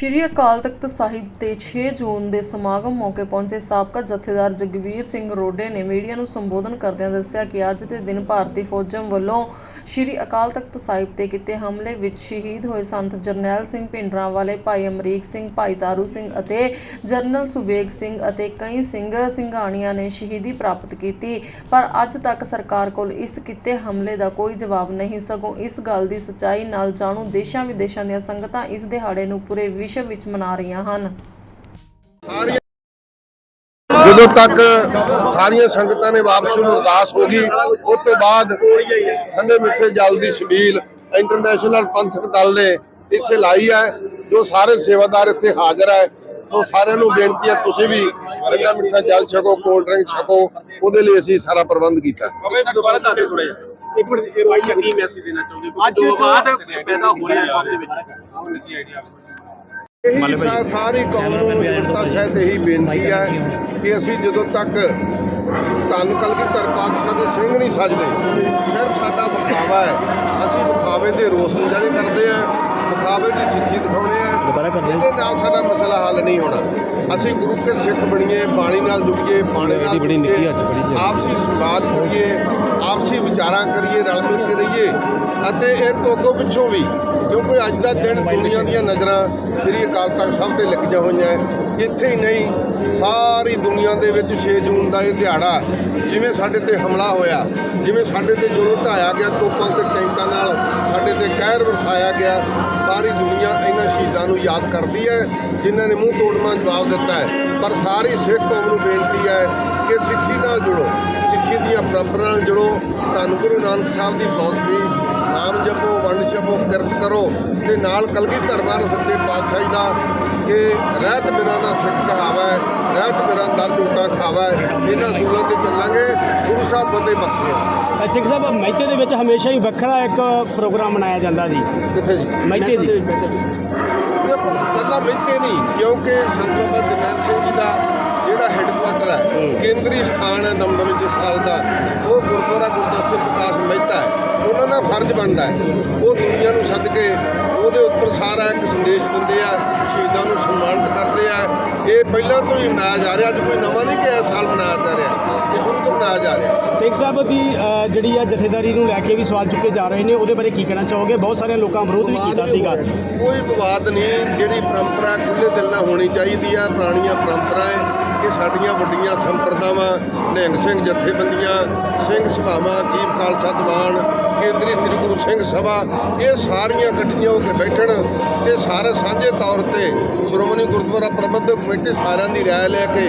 ਸ਼੍ਰੀ ਅਕਾਲ ਤਖਤ ਸਾਹਿਬ ਤੇ 6 ਜੂਨ ਦੇ ਸਮਾਗਮ ਮੌਕੇ ਪਹੁੰਚੇ ਸਾਬਕਾ ਜਥੇਦਾਰ ਜਗਵੀਰ ਸਿੰਘ ਰੋਡੇ ਨੇ ਮੀਡੀਆ ਨੂੰ ਸੰਬੋਧਨ ਕਰਦਿਆਂ ਦੱਸਿਆ ਕਿ ਅੱਜ ਦੇ ਦਿਨ ਭਾਰਤੀ ਫੌਜਾਂ ਵੱਲੋਂ ਸ਼੍ਰੀ ਅਕਾਲ ਤਖਤ ਸਾਹਿਬ ਤੇ ਕੀਤੇ ਹਮਲੇ ਵਿੱਚ ਸ਼ਹੀਦ ਹੋਏ ਸੰਤ ਜਰਨੈਲ ਸਿੰਘ ਭਿੰਡਰਾਂਵਾਲੇ ਭਾਈ ਅਮਰੀਕ ਸਿੰਘ, ਭਾਈ ਤਾਰੂ ਸਿੰਘ ਅਤੇ ਜਰਨਲ ਸੁਬੇਗ ਸਿੰਘ ਅਤੇ ਕਈ ਸਿੰਘ ਸਿੰਘਾਣੀਆਂ ਨੇ ਸ਼ਹੀਦੀ ਪ੍ਰਾਪਤ ਕੀਤੀ। ਪਰ ਅੱਜ ਤੱਕ ਸਰਕਾਰ ਕੋਲ ਇਸ ਕੀਤੇ ਹਮਲੇ ਦਾ ਕੋਈ ਜਵਾਬ ਨਹੀਂ। ਸਗੋਂ ਇਸ ਗੱਲ ਦੀ ਸੱਚਾਈ ਨਾਲ ਜਾਣੂ ਦੇਸ਼ਾਂ ਵਿਦੇਸ਼ਾਂ ਦੀਆਂ ਸੰਗਤਾਂ ਇਸ ਦਿਹਾੜੇ ਨੂੰ ਪੂਰੇ ਵਿਸ਼ਵ ਵਿੱਚ ਮਨਾ ਰਹੀਆਂ ਹਨ। ਜਦੋਂ ਤੱਕ ਸਾਰੀਆਂ ਸੰਗਤਾਂ ਨੇ ਵਾਪਸੀ ਨੂੰ ਅਰਦਾਸ ਹੋ ਗਈ ਉਸ ਤੋਂ ਬਾਅਦ ਠੰਡੇ ਮਿੱਠੇ ਜਲ ਦੀ ਛਬੀਲ ਇੰਟਰਨੈਸ਼ਨਲ ਪੰਥਕ ਦਲ ਨੇ ਇੱਥੇ ਲਾਈ ਹੈ ਜੋ ਸਾਰੇ ਸੇਵਾਦਾਰ ਇੱਥੇ ਹਾਜ਼ਰ ਹੈ। ਸੋ ਸਾਰਿਆਂ ਨੂੰ ਬੇਨਤੀ ਹੈ ਤੁਸੀਂ ਵੀ ਠੰਡਾ ਮਿੱਠਾ ਜਲ ਛਕੋ ਕੋਲਡ ਡਰਿੰਕ ਛਕੋ ਉਹਦੇ ਲਈ ਅਸੀਂ ਸਾਰਾ ਪ੍ਰਬੰਧ ਕੀਤਾ ਹੈ। ਬਾਬੇ ਦੁਬਾਰਾ ਦੱਸ ਦਿਓ ਥੋੜਾ ਜਿਹਾ। ਇੱਕ ਮਿੰਟ ਇਹ ਬਾਈ ਕੀ ਮੈਸੇਜ ਦੇਣਾ ਚਾਹੁੰਦੇ ਹੋ ਅੱਜ ਬਾਅਦ ਪੈਦਾ ਹੋ ਰਿਹਾ ਹੈ ਆਪਦੇ ਵਿੱਚ। ਕੀ ਆਈਡੀਆ ਇਹੀ ਸਾ- ਸਾਰੀ ਕੌਮ ਨੂੰ ਨਿਮਰਤਾ ਸਹਿਤ ਇਹੀ ਬੇਨਤੀ ਹੈ ਕਿ ਅਸੀਂ ਜਦੋਂ ਤੱਕ ਧੰਨ ਕਲਗੀਧਰ ਪਾਤਸ਼ਾਹ ਦੇ ਸਿੰਘ ਨਹੀਂ ਸਜਦੇ ਸਿਰਫ ਸਾਡਾ ਵਿਖਾਵਾ ਹੈ। ਅਸੀਂ ਵਿਖਾਵੇ ਦੇ ਰੋਸ ਮੁਜ਼ਾਹਰੇ ਕਰਦੇ ਹਾਂ ਵਿਖਾਵੇ ਦੀ ਸਿੱਖੀ ਦਿਖਾਉਣੇ ਆ ਦੁਬਾਰਾ ਕਰਦੇ ਹਾਂ। ਇਹਦੇ ਨਾਲ ਸਾਡਾ ਮਸਲਾ ਹੱਲ ਨਹੀਂ ਹੋਣਾ। ਅਸੀਂ ਗੁਰੂ ਕੇ ਸਿੱਖ ਬਣੀਏ ਬਾਣੀ ਨਾਲ ਜੁੜੀਏ ਬਾਣੀ ਨਾਲ ਬੜੀ ਨਿੱਕੀ ਜੁੜੀਏ, ਅੱਜ ਬੜੀ ਜੀ। ਆਪਸੀ ਸੰਵਾਦ ਕਰੀਏ ਆਪਸੀ ਵਿਚਾਰਾਂ ਕਰੀਏ ਰਲ ਮਿਲ ਕੇ ਰਹੀਏ। ਅਤੇ ਇਹ ਤੋਂ ਅੱਗੋਂ ਪਿੱਛੋਂ ਵੀ ਕਿਉਂਕਿ ਅੱਜ ਦਾ ਦਿਨ ਦੁਨੀਆ ਦੀਆਂ ਨਜ਼ਰਾਂ ਸ੍ਰੀ ਅਕਾਲ ਤਖਤ ਸਾਹਿਬ ਤੇ ਲੱਗੀਆਂ ਹੋਈਆਂ ਇੱਥੇ ਹੀ ਨਹੀਂ, ਸਾਰੀ ਦੁਨੀਆ ਦੇ ਵਿੱਚ 6 ਜੂਨ ਦਾ ਇਹ ਦਿਹਾੜਾ, ਜਿਵੇਂ ਸਾਡੇ ਤੇ ਹਮਲਾ ਹੋਇਆ, ਜਿਵੇਂ ਸਾਡੇ ਤੇ ਜ਼ੁਲਮ ਢਾਇਆ ਗਿਆ, ਤੋਪਾਂ ਤੇ ਟੈਂਕਾਂ ਨਾਲ ਸਾਡੇ ਤੇ ਕਹਿਰ ਵਰਸਾਇਆ ਗਿਆ, ਸਾਰੀ ਦੁਨੀਆ ਇਹਨਾਂ ਸ਼ਹੀਦਾਂ ਨੂੰ ਯਾਦ ਕਰਦੀ ਹੈ, ਜਿਨ੍ਹਾਂ ਨੇ ਮੂੰਹ ਤੋੜਨਾ ਜਵਾਬ ਦਿੱਤਾ ਹੈ। ਪਰ ਸਾਰੀ ਸਿੱਖ ਕੌਮ ਨੂੰ ਬੇਨਤੀ ਹੈ ਕਿ ਸਿੱਖੀ ਨਾਲ ਜੁੜੋ, ਸਿੱਖੀ ਦੀਆਂ ਪਰੰਪਰਾ ਨਾਲ ਜੁੜੋ। ਧੰਨ ਗੁਰੂ ਨਾਨਕ ਸਾਹਿਬ ਦੀ ਫਿਲਾਸਫੀ ਨਾਮ ਜਪੋ ਵੰਡ ਛਪੋ ਕਿਰਤ ਕਰੋ ਤੇ ਨਾਲ ਕਲਗੀਧਰ ਮਹਾਰਾਜ ਸੱਚੇ ਪਾਤਸ਼ਾਹੀ ਦਾ ਕਿ ਰਹਿਤ ਬਿਨਾਂ ਨਾ ਸਿੱਖ ਕਹਾਵਾ ਹੈ, ਰਹਿਤ ਬਿਨਾਂ ਦਰ ਝੂਟਾ ਖਾਵਾ ਹੈ। ਇਹਨਾਂ ਸੂਲਾਂ ਤੇ ਚੱਲਾਂਗੇ। ਗੁਰੂ ਸਾਹਿਬ ਫਤਿਹ ਬਖਸ਼ੇ ਸਿੰਘ ਸਾਹਿਬ ਮਹਿਤੇ ਦੇ ਵਿੱਚ ਹਮੇਸ਼ਾ ਹੀ ਵੱਖਰਾ ਇੱਕ ਪ੍ਰੋਗਰਾਮ ਮਨਾਇਆ ਜਾਂਦਾ ਜੀ। ਕਿੱਥੇ ਜੀ? ਮਹਿਤੇ ਜੀ। ਦੇਖੋ ਕੱਲਾ ਮਿੱਤੇ ਨਹੀਂ ਕਿਉਂਕਿ ਸੰਤ ਬਾਬਾ ਜਰਨੈਲ ਸਿੰਘ ਜੀ ਦਾ ਜਿਹੜਾ ਹੈੱਡਕੁਆਟਰ ਹੈ ਕੇਂਦਰੀ ਸਥਾਨ ਹੈ ਦਮਦਮੀ ਟਕਸਾਲ ਦਾ। ਉਹ ਗੁਰਦੁਆਰਾ ਗੁਰਦਾਸ ਸਿੰਘ ਵਿਕਾਸ ਮਹਿਤਾ ਹੈ। ਉਹਨਾਂ ਦਾ ਫਰਜ਼ ਬਣਦਾ ਹੈ। ਉਹ ਦੁਨੀਆ ਨੂੰ ਸੱਦ ਕੇ ਉਹਦੇ ਉੱਪਰ ਸਾਰਾ ਇੱਕ ਸੰਦੇਸ਼ ਦਿੰਦੇ ਆ ਸ਼ਹੀਦਾਂ ਨੂੰ ਸਨਮਾਨਿਤ ਕਰਦੇ ਆ। ਇਹ ਪਹਿਲਾਂ ਤੋਂ ਹੀ ਮਨਾਇਆ ਜਾ ਰਿਹਾ ਅੱਜ ਕੋਈ ਨਵਾਂ ਨਹੀਂ ਕਿ ਇਸ ਸਾਲ ਮਨਾਇਆ ਜਾ ਰਿਹਾ। ਇਹ ਸ਼ੁਰੂ ਤੋਂ ਮਨਾਇਆ ਜਾ ਰਿਹਾ। ਸਿੰਘ ਸਾਹਿਬ ਦੀ ਜਿਹੜੀ ਆ ਜਥੇਦਾਰੀ ਨੂੰ ਲੈ ਕੇ ਵੀ ਸਵਾਲ ਚੁੱਕੇ ਜਾ ਰਹੇ ਨੇ ਉਹਦੇ ਬਾਰੇ ਕੀ ਕਹਿਣਾ ਚਾਹੋਗੇ? ਬਹੁਤ ਸਾਰੇ ਲੋਕਾਂ ਵਿਰੋਧ ਵੀ ਕੀਤਾ ਸੀਗਾ। ਕੋਈ ਵਿਵਾਦ ਨਹੀਂ। ਜਿਹੜੀ ਪਰੰਪਰਾ ਖੁੱਲੇ ਦਿਲ ਨਾਲ ਹੋਣੀ ਚਾਹੀਦੀ ਆ ਪੁਰਾਣੀਆਂ ਪਰੰਪਰਾ ਹੈ ਕਿ ਸਾਡੀਆਂ ਵੱਡੀਆਂ ਸੰਪਰਦਾਵਾਂ ਨਿਹੰਗ ਸਿੰਘ ਜਥੇਬੰਦੀਆਂ, ਸਿੰਘ ਸਭਾਵਾਂ ਜੀਵ ਖਾਲਸਾ ਦੀਵਾਨ, ਕੇਂਦਰੀ ਸ੍ਰੀ ਗੁਰੂ ਸਿੰਘ ਸਭਾ, ਇਹ ਸਾਰੀਆਂ ਇਕੱਠੀਆਂ ਹੋ ਕੇ ਬੈਠਣ ਤੇ ਸਾਰੇ ਸਾਂਝੇ ਤੌਰ ਤੇ ਸ਼੍ਰੋਮਣੀ ਗੁਰਦੁਆਰਾ ਪ੍ਰਬੰਧਕ ਕਮੇਟੀ ਸਾਰਿਆਂ ਦੀ ਰਾਏ ਲੈ ਕੇ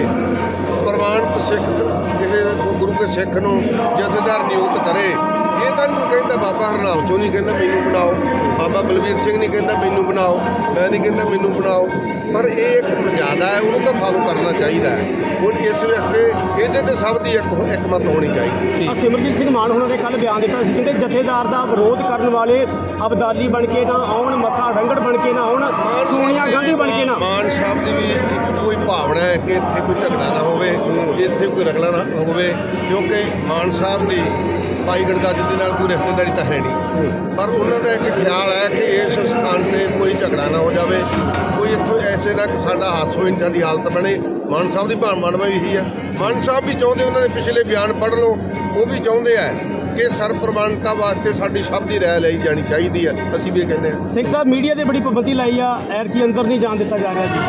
ਪ੍ਰਮਾਣਿਤ ਸਿੱਖ ਤ- ਕਿਸੇ ਗੁਰੂ ਕੇ ਸਿੱਖ ਨੂੰ ਜਥੇਦਾਰ ਨਿਯੁਕਤ ਕਰੇ। ਇਹ ਤਾਂ ਨਹੀਂ ਕੋਈ ਕਹਿੰਦਾ ਬਾਬਾ ਹਰਨਾਮ ਚੋਂ ਨਹੀਂ ਕਹਿੰਦਾ ਮੈਨੂੰ ਬਣਾਓ। ਬਾਬਾ ਬਲਵੀਰ ਸਿੰਘ ਨਹੀਂ ਕਹਿੰਦਾ ਮੈਨੂੰ ਬਣਾਓ। ਮੈਂ ਨਹੀਂ ਕਹਿੰਦਾ ਮੈਨੂੰ ਬਣਾਓ। ਪਰ ਇਹ ਇੱਕ ਮਰਜ਼ਾਦਾ ਹੈ ਉਹਨੂੰ ਤਾਂ ਫਾਲੋ ਕਰਨਾ ਚਾਹੀਦਾ ਹੈ। ਹੁਣ ਇਸ ਵਾਸਤੇ ਇਹਦੇ ਤੇ ਸਭ ਦੀ ਇੱਕ ਇੱਕਮਤ ਹੋਣੀ ਚਾਹੀਦੀ ਹੈ। ਸਿਮਰਜੀਤ ਸਿੰਘ ਮਾਨ ਹੁਣਾਂ ਨੇ ਕੱਲ ਬਿਆਨ ਦਿੱਤਾ ਸੀ ਕਹਿੰਦੇ ਜਥੇਦਾਰ ਦਾ ਵਿਰੋਧ ਕਰਨ ਵਾਲੇ ਅਬਦਾਲੀ ਬਣ ਕੇ ਨਾ ਆਉਣ ਮੱਥਾ ਰੰਗੜ ਬਣ ਕੇ ਨਾ ਆਉਣ ਸੋਨੀਆ ਗਾਂਧੀ ਬਣ ਕੇ ਨਾ ਮਾਨ ਸਾਹਿਬ ਦੀ ਵੀ ਇੱਕੋ ਹੀ ਭਾਵਨਾ ਹੈ ਕਿ ਇੱਥੇ ਕੋਈ ਝਗੜਾ ਨਾ ਹੋਵੇ ਇੱਥੇ ਕੋਈ ਰਗੜਾ ਨਾ ਹੋਵੇ ਕਿਉਂਕਿ ਮਾਨ ਸਾਹਿਬ ਦੀ ਭਾਈ ਗੜਗੱਜ ਦੇ ਨਾਲ ਕੋਈ ਰਿਸ਼ਤੇਦਾਰੀ ਤਾਂ ਹੈ ਨਹੀਂ। ਪਰ ਉਹਨਾਂ ਦਾ ਇੱਕ ਖਿਆਲ ਹੈ ਕਿ ਇਸ ਸਥਾਨ ਤੇ ਕੋਈ ਝਗੜਾ ਨਾ ਹੋ ਜਾਵੇ। ਕੋਈ ਇੱਥੋਂ ਐਸੇ ਨਾ ਕਿ ਸਾਡਾ ਹਾਸ ਹੋਏ ਸਾਡੀ ਹਾਲਤ ਬਣੇ। ਮਾਨ ਸਾਹਿਬ ਦੀ ਭਾਵਨਾ ਵੀ ਇਹੀ ਹੈ। ਮਾਨ ਸਾਹਿਬ ਵੀ ਚਾਹੁੰਦੇ ਉਹਨਾਂ ਦੇ ਪਿਛਲੇ ਬਿਆਨ ਪੜ੍ਹ ਲਓ। ਉਹ ਵੀ ਚਾਹੁੰਦੇ ਆ ਕਿ ਸਰਪ੍ਰਵਾਨਤਾ ਵਾਸਤੇ ਸਾਡੀ ਸਭ ਦੀ ਰਾਏ ਲਈ ਜਾਣੀ ਚਾਹੀਦੀ ਹੈ। ਅਸੀਂ ਵੀ ਇਹ ਕਹਿੰਦੇ ਹਾਂ। ਸਿੰਘ ਸਾਹਿਬ ਮੀਡੀਆ ਤੇ ਬੜੀ ਪਾਬੰਦੀ ਲਾਈ ਆ। ਐਰ ਕੀ ਅੰਦਰ ਨਹੀਂ ਜਾਣ ਦਿੱਤਾ ਜਾ ਰਿਹਾ ਜੀ।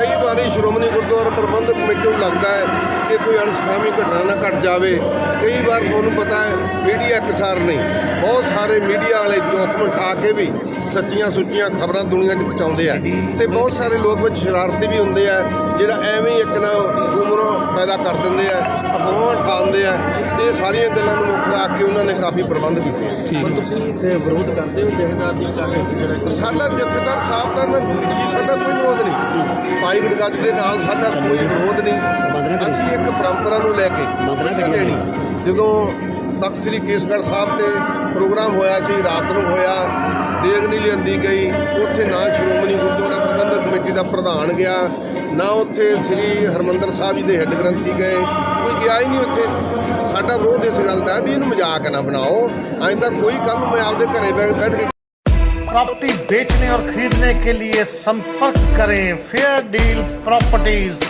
ਕਈ ਵਾਰੀ ਸ਼੍ਰੋਮਣੀ ਗੁਰਦੁਆਰਾ ਪ੍ਰਬੰਧਕ ਕਮੇਟੀ ਨੂੰ ਲੱਗਦਾ ਹੈ। ਕਿ ਕੋਈ ਅਣਸਖਾਮੀ ਘਟਨਾ ਨਾ ਘਟ ਜਾਵੇ, ਕਈ ਵਾਰ ਤੁਹਾਨੂੰ ਪਤਾ ਹੈ, ਮੀਡੀਆ ਕਿਸਾਰ ਨਹੀਂ। ਬਹੁਤ ਸਾਰੇ ਮੀਡੀਆ ਵਾਲੇ ਜੋਖਮ ਉਠਾ ਕੇ ਵੀ ਸੱਚੀਆਂ ਸੁੱਚੀਆਂ ਖਬਰਾਂ ਦੁਨੀਆ 'ਚ ਪਹੁੰਚਾਉਂਦੇ ਆ। ਤੇ ਬਹੁਤ ਸਾਰੇ ਲੋਕ ਵਿੱਚ ਸ਼ਰਾਰਤੀ ਵੀ ਹੁੰਦੇ ਆ, ਜਿਹੜਾ ਐਵੇਂ ਇੱਕ ਨਾ ਉਮਰੋਂ ਪੈਦਾ ਕਰ ਦਿੰਦੇ ਆ, ਅਫਵਾਹਾਂ ਉਠਾਉਂਦੇ ਆ। ਇਹ ਸਾਰੀਆਂ ਗੱਲਾਂ ਨੂੰ ਮੁੱਖ ਰੱਖ ਕੇ ਉਹਨਾਂ ਨੇ ਕਾਫੀ ਪ੍ਰਬੰਧ ਕੀਤੇ ਆ। ਪਰ ਤੁਸੀਂ ਤੇ ਵਿਰੋਧ ਕਰਦੇ ਹੋ ਜਥੇਦਾਰ ਦੀ ਕਾਫੀ ਜਿਹੜਾ ਸਾਡਾ ਜਥੇਦਾਰ ਸਾਹਿਬ ਦਾ ਨਾ ਨਿੱਜੀ ਸਾਡਾ ਕੋਈ ਵਿਰੋਧ ਨਹੀਂ। ਭਾਈ ਗੜਗੱਜ ਦੇ ਨਾਲ ਸਾਡਾ ਕੋਈ ਵਿਰੋਧ ਨਹੀਂ। ਅਸੀਂ ਇੱਕ ਪਰੰਪਰਾ ਨੂੰ ਲੈ ਕੇ ਨਹੀਂ ਜਦੋਂ ਤਖਤ ਸ੍ਰੀ ਕੇਸਗੜ੍ਹ ਸਾਹਿਬ ਤੇ ਪ੍ਰੋਗਰਾਮ ਹੋਇਆ ਸੀ ਰਾਤ ਨੂੰ ਹੋਇਆ ਦੇਗ ਨਹੀਂ ਲਿਆਂਦੀ ਗਈ ਉੱਥੇ ਨਾ ਸ਼੍ਰੋਮਣੀ ਗੁਰਦੁਆਰਾ ਪ੍ਰਬੰਧਕ ਕਮੇਟੀ ਦਾ ਪ੍ਰਧਾਨ ਗਿਆ ਨਾ ਉੱਥੇ ਸ੍ਰੀ ਹਰਮੰਦਰ ਸਾਹਿਬ ਜੀ ਦੇ ਹੈੱਡ ਗ੍ਰੰਥੀ ਗਏ ਕੋਈ ਗਿਆ ਹੀ ਨਹੀਂ ਉੱਥੇ। ਸਾਡਾ ਵਿਰੋਧ ਇਸ ਗੱਲ ਦਾ ਹੈ ਵੀ ਇਹਨੂੰ ਮਜ਼ਾਕ ਨਾ ਬਣਾਓ ਐਂ ਤਾਂ ਕੋਈ ਕੱਲ ਨੂੰ ਮੈਂ ਆਪਦੇ ਘਰੇ ਬੈ- ਬੈਠ ਕੇ प्रॉपर्टी बेचने और खरीदने के लिए संपर्क करें फेयर डील प्रॉपर्टीज